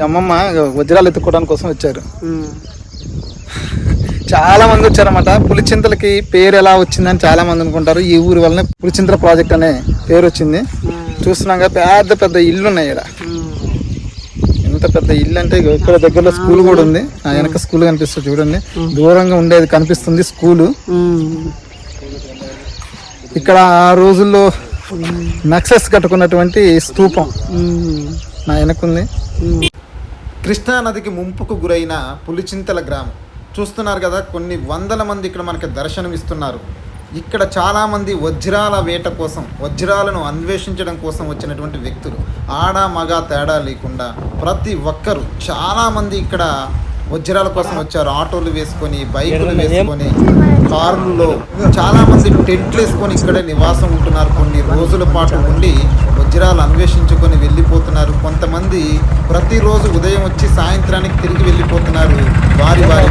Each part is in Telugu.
ఈ అమ్మమ్మ వజ్రాలు ఎత్తుకోవడానికి కోసం వచ్చారు. చాలా మంది వచ్చారన్నమాట. పులిచింతలకి పేరు ఎలా వచ్చిందని చాలా మంది అనుకుంటారు. ఈ ఊరి వల్లనే పులిచింతల ప్రాజెక్ట్ అనే పేరు వచ్చింది. చూస్తున్నాం కదా పెద్ద పెద్ద ఇల్లు ఉన్నాయి ఇక్కడ ఎంత పెద్ద ఇల్లు అంటే ఇక్కడ దగ్గరలో స్కూల్ కూడా ఉంది. ఆ వెనక స్కూల్ కనిపిస్తుంది చూడండి. దూరంగా ఉండేది కనిపిస్తుంది స్కూలు. ఇక్కడ ఆ రోజుల్లో నక్సెస్ కట్టుకున్నటువంటి స్తూపం నా వెనకుంది. కృష్ణా నదికి ముంపుకు గురైన పులిచింతల గ్రామం. చూస్తున్నారు కదా కొన్ని వందల మంది ఇక్కడ మనకి దర్శనం ఇస్తున్నారు. ఇక్కడ చాలామంది వజ్రాల వేట కోసం వజ్రాలను అన్వేషించడం కోసం వచ్చినటువంటి వ్యక్తులు. ఆడ మగ తేడా లేకుండా ప్రతి ఒక్కరు చాలామంది ఇక్కడ వజ్రాల కోసం వచ్చారు. ఆటోలు వేసుకొని బైకులు వేసుకొని కార్లలో చాలా మంది టెంట్లు వేసుకొని ఇక్కడే నివాసం ఉంటున్నారు. కొన్ని రోజుల పాటు ఉండి వజ్రాలు అన్వేషించుకొని వెళ్ళిపోతున్నారు. కొంతమంది ప్రతిరోజు ఉదయం వచ్చి సాయంత్రానికి తిరిగి వెళ్ళిపోతున్నారు. వారి వారి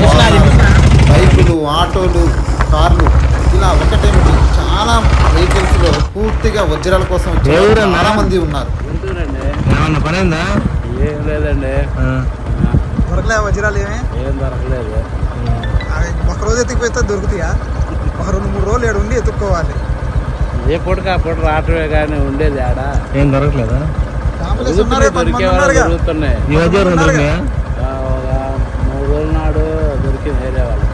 బైకులు ఆటోలు కార్లు ఇలా ఒకటేమిటి చాలా వెహికల్స్లో పూర్తిగా వజ్రాల కోసం వచ్చే చాలా మంది ఉన్నారు. ఏం లేదండి. దొరకలే వజ్రాలు ఏమి? ఏం దొరకలేదు. ఒక రోజు ఎత్తుకుపోతే దొరుకుతాయా? ఒక రెండు మూడు రోజులు ఏడు ఉండి ఎత్తుక్కోవాలి. ఏ పూటకి ఆ పూట రావటమే కానీ ఉండేది ఆడ. ఏం దొరకలేదా? దొరుకుతున్నాయి, దొరికే వాళ్ళు దొరుకుతున్నాయి. ఈ మధ్య దొరికినాయా మూడు రోజుల నాడు దొరికింది వేరే వాళ్ళు.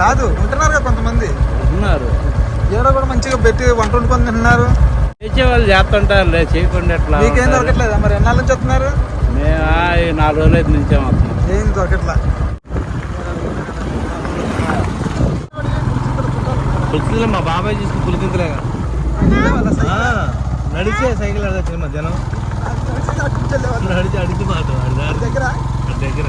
కాదు ఉంటున్నారు కొంతమంది. ఉన్నారు ఏడో కూడా మంచిగా పెట్టి వంట వండుకొని తింటున్నారు. చేసే వాళ్ళు చేస్తుంటారు లే చేయకుండా ఎట్లా మీకేం? దొరకట్లేదా? మరి ఎన్నాళ్ళ నుంచి వస్తున్నారు? మేము ఆ, ఈ నాలుగు రోజులు అయితే నుంచే వస్తున్నాం. ఏం దొరకట్లా? పులికింతలే మా బాబాయ్ చూసిన పులికింతలేగా నడిచే సైకిల్ ఆడచ్చు మధ్యాహ్నం నడిచి అడిచి మాట దగ్గర? దగ్గర.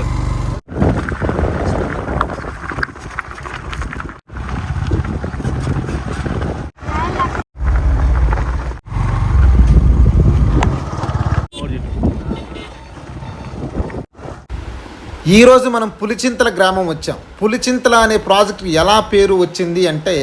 ఈరోజు మనం పులిచింతల గ్రామం వచ్చాం. పులిచింతల అనే ప్రాజెక్ట్ ఎలా పేరు వచ్చింది అంటే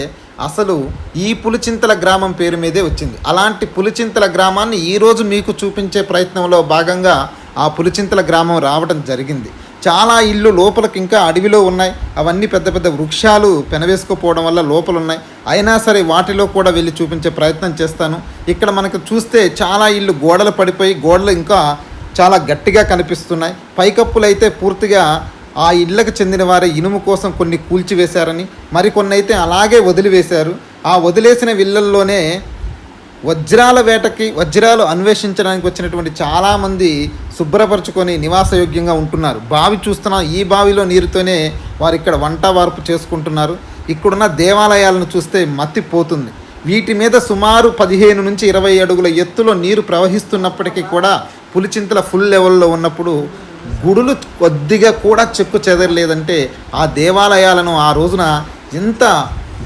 అసలు ఈ పులిచింతల గ్రామం పేరు మీదే వచ్చింది. అలాంటి పులిచింతల గ్రామాన్ని ఈరోజు మీకు చూపించే ప్రయత్నంలో భాగంగా ఆ పులిచింతల గ్రామం రావడం జరిగింది. చాలా ఇల్లు లోపలికి ఇంకా అడవిలో ఉన్నాయి. అవన్నీ పెద్ద పెద్ద వృక్షాలు పెనవేసుకోపోవడం వల్ల లోపల ఉన్నాయి అయినా సరే వాటిలో కూడా వెళ్ళి చూపించే ప్రయత్నం చేస్తాను. ఇక్కడ మనకు చూస్తే చాలా ఇల్లు గోడలు పడిపోయి గోడలు ఇంకా చాలా గట్టిగా కనిపిస్తున్నాయి. పైకప్పులు అయితే పూర్తిగా ఆ ఇళ్ళకు చెందిన వారే ఇనుము కోసం కొన్ని కూల్చివేశారని మరికొన్ని అయితే అలాగే వదిలివేశారు. ఆ వదిలేసిన విల్లల్లోనే వజ్రాల వేటకి వజ్రాలు అన్వేషించడానికి వచ్చినటువంటి చాలామంది శుభ్రపరచుకొని నివాసయోగ్యంగా ఉంటున్నారు. బావి చూస్తున్నా ఈ బావిలో నీరుతోనే వారు ఇక్కడ వంట వార్పు చేసుకుంటున్నారు. ఇక్కడున్న దేవాలయాలను చూస్తే మత్తిపోతుంది వీటి మీద సుమారు పదిహేను నుంచి ఇరవై అడుగుల ఎత్తులో నీరు ప్రవహిస్తున్నప్పటికీ కూడా పులిచింతల ఫుల్ లెవెల్లో ఉన్నప్పుడు గుడులు కొద్దిగా కూడా చెక్కు చెదరలేదంటే ఆ దేవాలయాలను ఆ రోజున ఎంత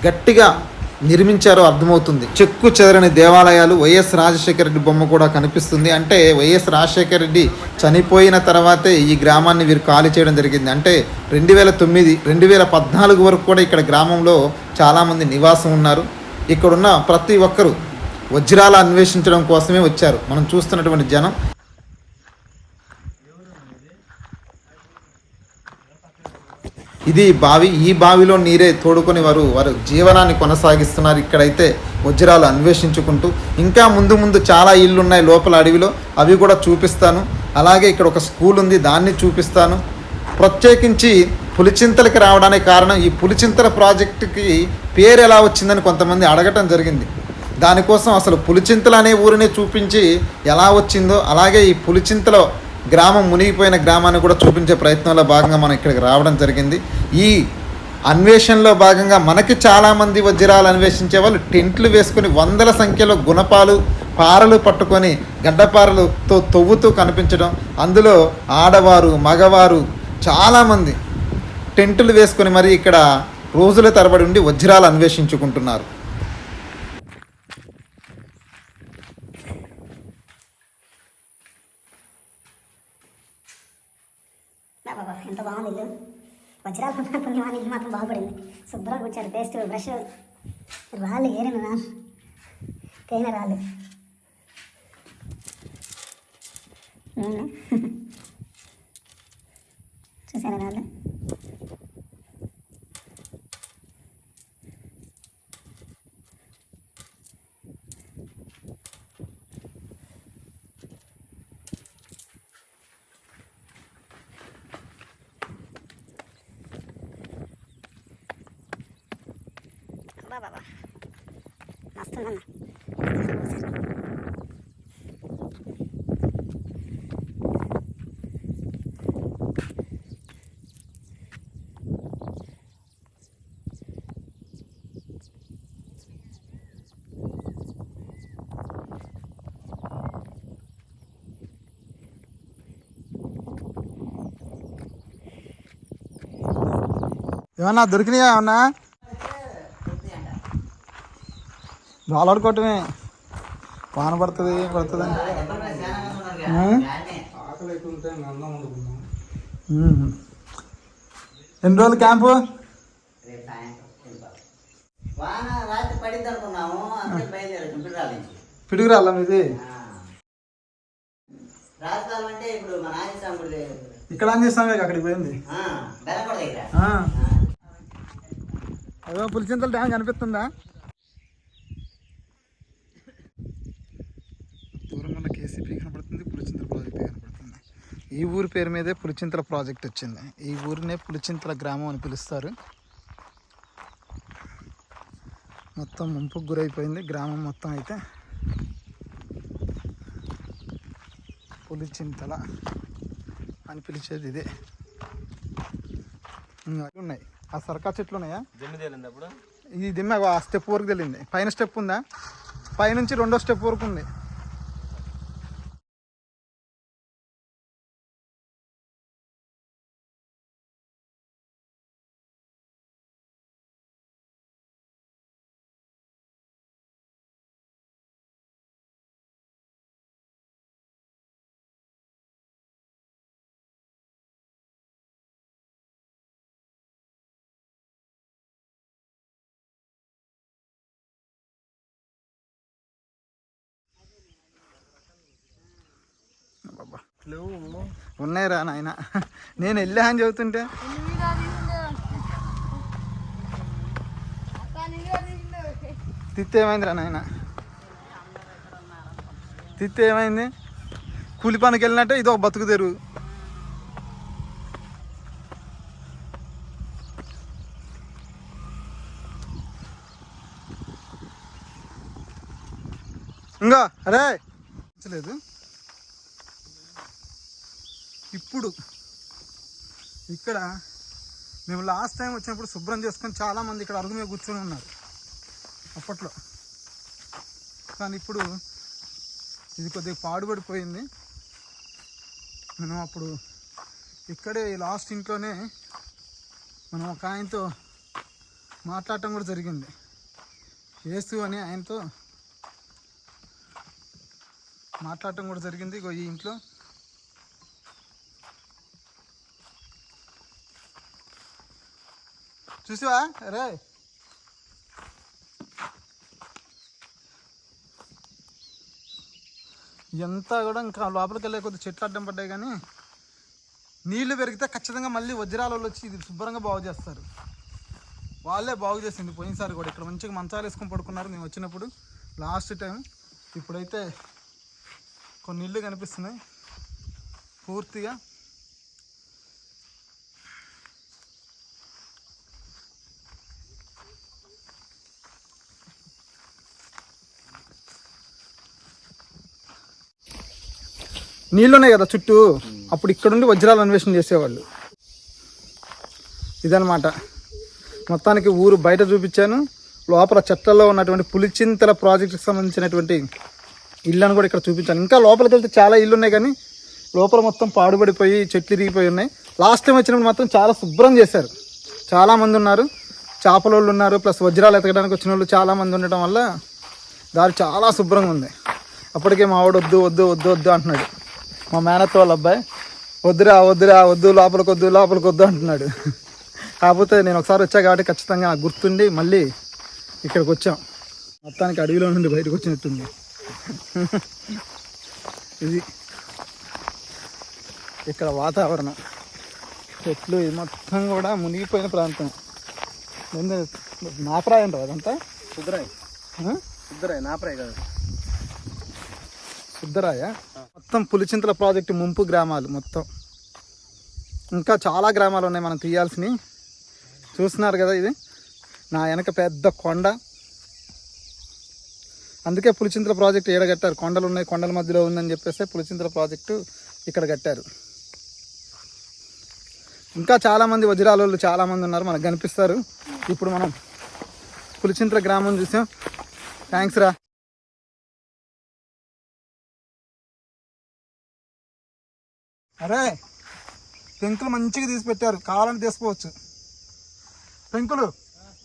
గట్టిగా నిర్మించారో అర్థమవుతుంది. చెక్కు చెదరని దేవాలయాలు వైఎస్ రాజశేఖర రెడ్డి బొమ్మ కూడా కనిపిస్తుంది. అంటే వైఎస్ రాజశేఖర రెడ్డి చనిపోయిన తర్వాతే ఈ గ్రామాన్ని వీరు ఖాళీ చేయడం జరిగింది. అంటే రెండు వేల తొమ్మిది రెండు వేల పద్నాలుగు వరకు కూడా ఇక్కడ గ్రామంలో చాలామంది నివాసం ఉన్నారు. ఇక్కడున్న ప్రతి ఒక్కరూ వజ్రాల అన్వేషించడం కోసమే వచ్చారు. మనం చూస్తున్నటువంటి జనం. ఇది బావి ఈ బావిలో నీరే తోడుకొని వారు వారు జీవనాన్ని కొనసాగిస్తున్నారు. ఇక్కడైతే వజ్రాలు అన్వేషించుకుంటూ ఇంకా ముందు ముందు చాలా ఇళ్ళు ఉన్నాయి లోపల అడవిలో. అవి కూడా చూపిస్తాను. అలాగే ఇక్కడ ఒక స్కూల్ ఉంది దాన్ని చూపిస్తాను. ప్రత్యేకించి పులిచింతలకి రావడానికి కారణం ఈ పులిచింతల ప్రాజెక్టుకి పేరు ఎలా వచ్చిందని కొంతమంది అడగటం జరిగింది. దానికోసం అసలు పులిచింతల అనే ఊరిని చూపించి ఎలా వచ్చిందో అలాగే ఈ పులిచింతలో గ్రామం మునిగిపోయిన గ్రామాన్ని కూడా చూపించే ప్రయత్నంలో భాగంగా మనం ఇక్కడికి రావడం జరిగింది. ఈ అన్వేషణలో భాగంగా మనకి చాలామంది వజ్రాలు అన్వేషించే వాళ్ళు టెంట్లు వేసుకొని వందల సంఖ్యలో గుణపాలు పారలు పట్టుకొని గడ్డపారలతో తొవ్వుతూ కనిపించడం. అందులో ఆడవారు మగవారు చాలామంది టెంటులు వేసుకొని మరి ఇక్కడ రోజుల తరబడి ఉండి వజ్రాలు అన్వేషించుకుంటున్నారు నా బాబా ఎంత బాగుంది ఇల్లు వజ్రాలు ఉన్న ఇల్లు మాత్రం బాగుపడింది. శుభ్రంగా వచ్చారు పేస్ట్ బ్రష్. రాళ్ళు ఏరిన తేనె రాళ్ళు. చూసారా రాళ్ళు? బాబా మస్తుందన్న ఏమన్నా దొరికినాయా ఏమన్నా రాలాడుకోవటమే. వాన పడుతుంది పడుతుంది? ఎన్ని రోజులు క్యాంపు? పిడుగు గుడి దగ్గర. ఇక్కడ ఆన్ చేస్తాం అక్కడికి పోయింది. అదో పులిచింతల డ్యామ్ కనిపిస్తుందా? ఉన్న కేసీపీ కనపడుతుంది పులిచింతల ప్రాజెక్ట్ కనపడుతుంది. ఈ ఊరి పేరు మీదే పులిచింతల ప్రాజెక్ట్ వచ్చింది. ఈ ఊరినే పులిచింతల గ్రామం అని పిలుస్తారు. మొత్తం ముంపుకు గురైపోయింది. గ్రామం మొత్తం అయితే పులిచింతల అని పిలిచేది ఇదే. ఉన్నాయి. ఆ సరకా చెట్లు ఉన్నాయా? ఇది దిమ్మ ఆ స్టెప్ వరకు తెలింది. పైన స్టెప్ ఉందా? పైనుంచి రెండో స్టెప్ వరకు ఉంది. ఉన్నాయిరా నాయన. నేను వెళ్ళా అని చెబుతుంటే. తిత్తి ఏమైందిరా నాయన? తిత్తి ఏమైంది? కూలి పనికి వెళ్ళినట్టే ఇది ఒక బతుకు తెరువు. ఇంకా అరే! లేదు ఇప్పుడు ఇక్కడ మేము లాస్ట్ టైం వచ్చినప్పుడు శుభ్రం చేసుకొని చాలామంది ఇక్కడ అరుగు మీద కూర్చొని ఉన్నారు. అప్పట్లో. కానీ ఇప్పుడు ఇది కొద్దిగా పాడుబడిపోయింది మనం అప్పుడు ఇక్కడే ఈ లాస్ట్ ఇంట్లోనే మనం ఒక ఆయనతో మాట్లాడటం కూడా జరిగింది. ఏసు అని ఆయనతో మాట్లాడటం కూడా జరిగింది. ఈ ఇంట్లో చూసావా? రే. ఎంత కూడా ఇంకా లోపలికి వెళ్ళే కొద్ది చెట్లు అడ్డం పడ్డాయి కానీ నీళ్ళు పెరిగితే ఖచ్చితంగా మళ్ళీ వజ్రాలలో వచ్చి ఇది శుభ్రంగా బాగు చేస్తారు. వాళ్ళే బాగు చేసింది పోయినసారి కూడా. ఇక్కడ మంచిగా మంచాలు వేసుకొని పడుకున్నారు మేము వచ్చినప్పుడు. Last time. ఇప్పుడైతే కొన్ని ఇళ్ళు కనిపిస్తున్నాయి. పూర్తిగా నీళ్ళు ఉన్నాయి కదా చుట్టూ? అప్పుడు ఇక్కడుండి వజ్రాలు అన్వేషణ చేసేవాళ్ళు. ఇదనమాట మొత్తానికి ఊరు బయట చూపించాను. లోపల చెట్లలో ఉన్నటువంటి పులిచింతల ప్రాజెక్టుకి సంబంధించినటువంటి ఇళ్ళను కూడా ఇక్కడ చూపించాను. ఇంకా లోపలికి వెళ్తే చాలా ఇల్లు ఉన్నాయి కానీ లోపల మొత్తం పాడుపడిపోయి చెట్లు ఇరిగిపోయి ఉన్నాయి. లాస్ట్ టైం వచ్చినప్పుడు మాత్రం చాలా శుభ్రం చేశారు. చాలామంది ఉన్నారు. చేపల వాళ్ళు ఉన్నారు. ప్లస్ వజ్రాలు ఎతకడానికి వచ్చిన వాళ్ళు చాలామంది ఉండటం వల్ల దారి చాలా శుభ్రంగా ఉంది. అప్పటికే మావాడు వద్దు వద్దు వద్దు వద్దు అంటున్నాడు. మా మేనత్త వాళ్ళ అబ్బాయి. వద్దురా వద్దురా వద్దు లోపలికి వద్దు లోపలికి వద్దు అంటున్నాడు. కాకపోతే నేను ఒకసారి వచ్చా కాబట్టి ఖచ్చితంగా నాకు గుర్తుండి మళ్ళీ ఇక్కడికి వచ్చాం. మొత్తానికి అడవిలో నుండి బయటకు వచ్చినట్టుంది. ఇది ఇక్కడ వాతావరణం. చెట్లు ఇది మొత్తం కూడా మునిగిపోయిన ప్రాంతం. నాపరాయి అంటావు అదంతా? సుద్దరాయ్ ఆ? సుద్దరాయ్ నాపరాయ్ కదా. శుద్ధరాయ మొత్తం పులిచింతల ప్రాజెక్టు ముంపు గ్రామాలు మొత్తం. ఇంకా చాలా గ్రామాలు ఉన్నాయి మనం తీయాల్సినవి. చూస్తున్నారు కదా ఇది? నా వెనక పెద్ద కొండ. అందుకే పులిచింతల ప్రాజెక్టు ఏడ కట్టారు. కొండలు ఉన్నాయి కొండల మధ్యలో ఉందని చెప్పేసి పులిచింతల ప్రాజెక్టు ఇక్కడ కట్టారు. ఇంకా చాలామంది వజ్రాల వాళ్ళు చాలామంది ఉన్నారు మనకు కనిపిస్తారు. ఇప్పుడు మనం పులిచింతల గ్రామం చూసాం. థ్యాంక్స్ రా. అరే పెంకులు మంచిగా తీసి పెట్టారు. కావాలని తీసుకోవచ్చు. పెంకులు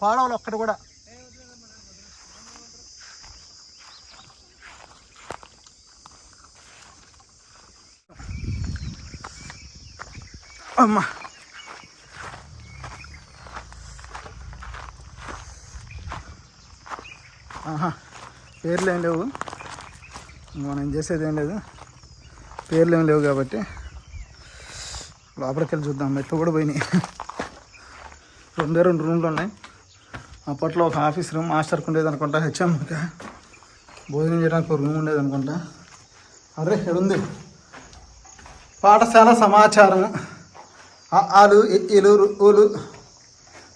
పాడవాలి ఒక్కటి కూడా. అమ్మా. ఆహా పేర్లు ఏం లేవు. మనం చేసేది ఏం లేదు. పేర్లు ఏం లేవు కాబట్టి. లోపలికి వెళ్ళి చూద్దాం. మెట్లు కూడా పోయినాయి. రెండే రెండు రూమ్లు ఉన్నాయి. అప్పట్లో ఒక ఆఫీస్ రూమ్ మాస్టర్కి ఉండేది అనుకుంటా హెచ్ఎంకి భోజనం చేయడానికి ఒక రూమ్ ఉండేది అనుకుంటా. అరే ఉంది పాఠశాల సమాచారం. ఆలు ఇలు ఊలు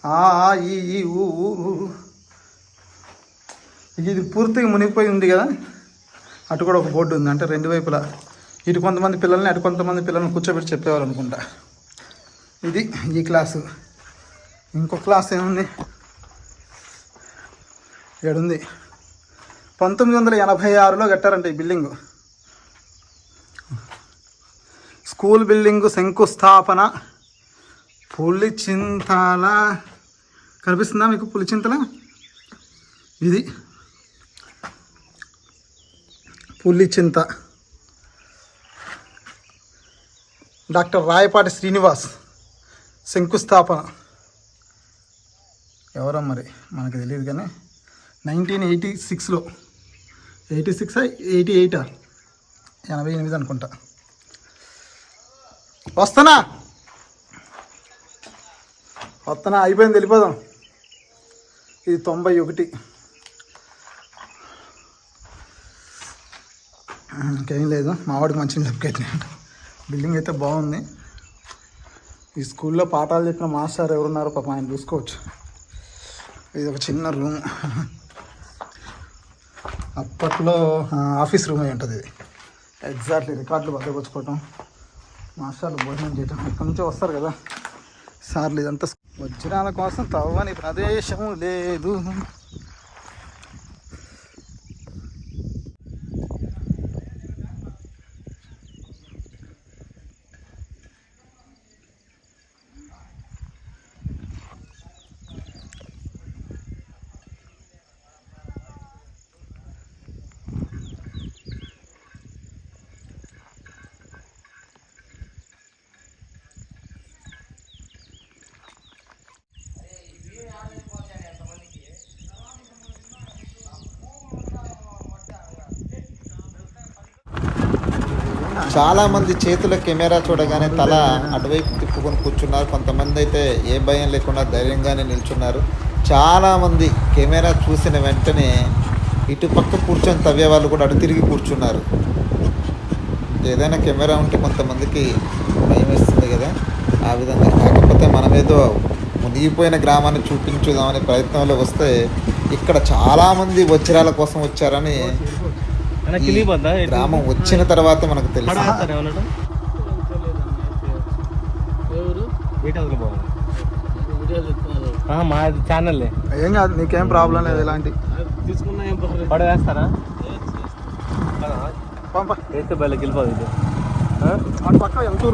ఆ ఆ, ఈ ఈ ఊ ఊ ఊ. ఇది పూర్తిగా మునిగిపోయి ఉంది కదా. అటు కూడా ఒక బోర్డు ఉంది. అంటే రెండు వైపులా. ఇటు కొంతమంది పిల్లల్ని అటు కొంతమంది పిల్లల్ని కూర్చోబెట్టి చెప్పేవారు అనుకుంటా. ఇది ఈ క్లాసు. ఇంకో క్లాస్ ఏముంది? ఏడుంది. పంతొమ్మిది వందల ఎనభై ఆరులో కట్టారంట ఈ బిల్డింగ్. స్కూల్ బిల్డింగ్ శంకుస్థాపన పులిచింతల కనిపిస్తుందా మీకు పులిచింతల ఇది. పులిచింత డాక్టర్ రాయపాటి శ్రీనివాస్ శంకుస్థాపన. ఎవరో మరి మనకు తెలియదు కానీ నైన్టీన్ ఎయిటీ సిక్స్లో ఎయిటీ సిక్స్ ఎయిటీ ఎయిటా? ఎనభై ఎనిమిది అనుకుంటా. వస్తానా వస్తానా అయిపోయింది వెళ్ళిపోదాం. ఇది తొంభై ఒకటి. ఇంకేం లేదు మావాడికి మంచి చెప్పుకైతే బిల్డింగ్ అయితే బాగుంది. ఈ స్కూల్లో పాఠాలు చెప్పిన మాస్టర్ ఎవరున్నారో పాప ఆయన చూసుకోవచ్చు. ఇది ఒక చిన్న రూమ్. అప్పట్లో ఆఫీస్ రూమ్ అయి ఉంటుంది ఇది. ఎగ్జాక్ట్లీ రికార్డులు భద్రపరచుకోవటం మాస్టర్లు భోజనం చేయటం. ఇక్కడి నుంచి వస్తారు కదా. సార్లు ఇదంతా వజ్రాల కోసం తవ్వని ప్రదేశం లేదు. చాలా మంది చేతుల కెమెరా చూడగానే తల అటువైపు తిప్పుకొని కూర్చున్నారు. కొంతమంది అయితే ఏ భయం లేకుండా ధైర్యంగానే నిల్చున్నారు. చాలా మంది కెమెరా చూసిన వెంటనే ఇటు పక్క కూర్చొని తవ్వే వాళ్ళు కూడా అటు తిరిగి కూర్చున్నారు. ఏదైనా కెమెరా ఉంటే కొంతమందికి భయం వేస్తుంది కదా. ఆ విధంగా. కాకపోతే మనమేదో మునిగిపోయిన గ్రామాన్ని చూపించుదామనే ప్రయత్నంలో వస్తే ఇక్కడ చాలామంది వజ్రాల కోసం వచ్చారని గ్రామం వచ్చిన తర్వాత మనకు తెలుసు. మా ఛానల్ ఏం కాదు నీకేం ప్రాబ్లం లేదు ఇలాంటి. తీసుకున్నా ఏం పర్లేదు. పడ వేస్తారా? పంప. వేస్తే బయలుకి అటు పక్క వెళ్తూ